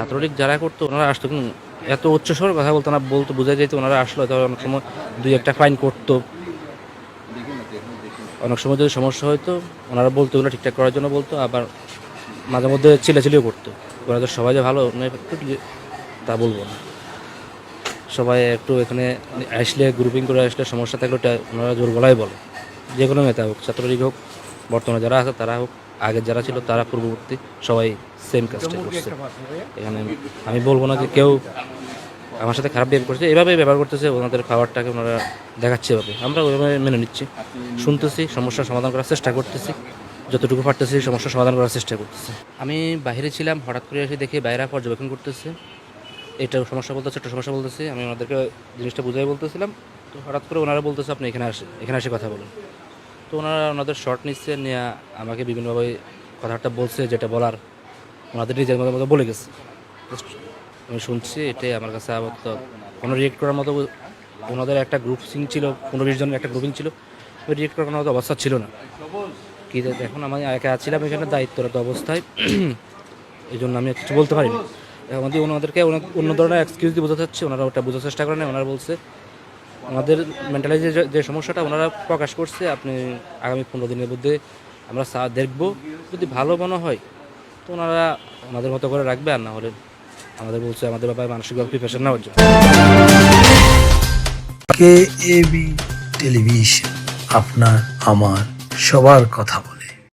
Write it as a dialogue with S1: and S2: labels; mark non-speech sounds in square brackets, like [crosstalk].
S1: ছাত্রলীগ যারা করতো, ওনারা আসতো, কিন্তু এত উচ্চস্বর কথা বলতো না, বলতো বোঝা যেত ওনারা আসলো তখন অনেক সময় দুই একটা ফাইন করতো। অনেক সময় যদি সমস্যা হতো ওনারা বলতো ওগুলো ঠিকঠাক করার জন্য বলতো, আবার মাঝে মধ্যে চিলাচিলিও করতো। ওনাদের সবাই যে ভালো তা বলব না। সবাই একটু এখানে আসলে গ্রুপিং করে আসলে সমস্যা থাকলে ওটা ওনারা জোর গলায় বলে। যে কোনো নেতা হোক, ছাত্রলীগ হোক, বর্তমানে যারা আছে, তারা হোক। আগের যারা ছিল তারা পূর্ববর্তী সবাই সেম কাজটা করছে। এখানে আমি বলব না যে কেউ আমার সাথে খারাপ বিহেভ করছে এভাবে ব্যবহার করতেছে ওনাদের পাওয়ারটাকে ওনারা দেখাচ্ছে এভাবে। আমরা ওইভাবে মেনে নিচ্ছি। শুনতেছি সমস্যার সমাধান করার চেষ্টা করতেছি। যতটুকু পারতেছি সমস্যার সমাধান করার চেষ্টা করতেছি। আমি বাইরে ছিলাম হঠাৎ করে এসে দেখি বাইরে পর্যবেক্ষণ করতেছে। এটা সমস্যা বলতেছে একটা সমস্যা বলতেছে। আমি ওনাদেরকে জিনিসটা বুঝাই বলতেছিলাম। তো হঠাৎ করে ওনারা বলতেছে আপনি এখানে আসে এখানে এসে কথা বলুন। তো ওনারা ওনাদের শর্ট নিচ্ছে নিয়ে আমাকে বিভিন্নভাবে কথাটা বলছে, যেটা বলার ওনাদের নিজের মতো মতো বলে গেছে। আমি শুনছি, এটাই আমার কাছে আপাতত কোনো রিয়েক্ট করার মতো ওনাদের একটা গ্রুপ সিং ছিল, পনেরো বিশ জনের একটা গ্রুপিং ছিল, ওই রিয়েক্ট করার মতো অবস্থা ছিল না। কি এখন আমি একা ছিলাম এখানে, দায়িত্বরত অবস্থায়। [clears throat] এই জন্য আমি কিছু বলতে পারিনি। আমাদের ওনাদেরকে অন্য ধরনের এক্সকিউজ দিয়ে বোঝাতে চাচ্ছি, ওনারা ওটা বোঝার চেষ্টা করেন ওনারা বলছে আমাদের মেন্টালাইজে যে সমস্যাটা ওনারা প্রকাশ করছে, আপনি আগামী পনেরো দিনের মধ্যে আমরা চা দেখব। যদি ভালো মনে হয়, তো ওনারা ওনাদের মতো করে রাখবে, আর না হলে আমাদের বলছে আমাদের ব্যাপারে মানসিকভাবে প্রিপারেশন নেওয়ার জন্য।
S2: কে এবি টেলিভিশন, আপনার, আমার সবার কথা বলে।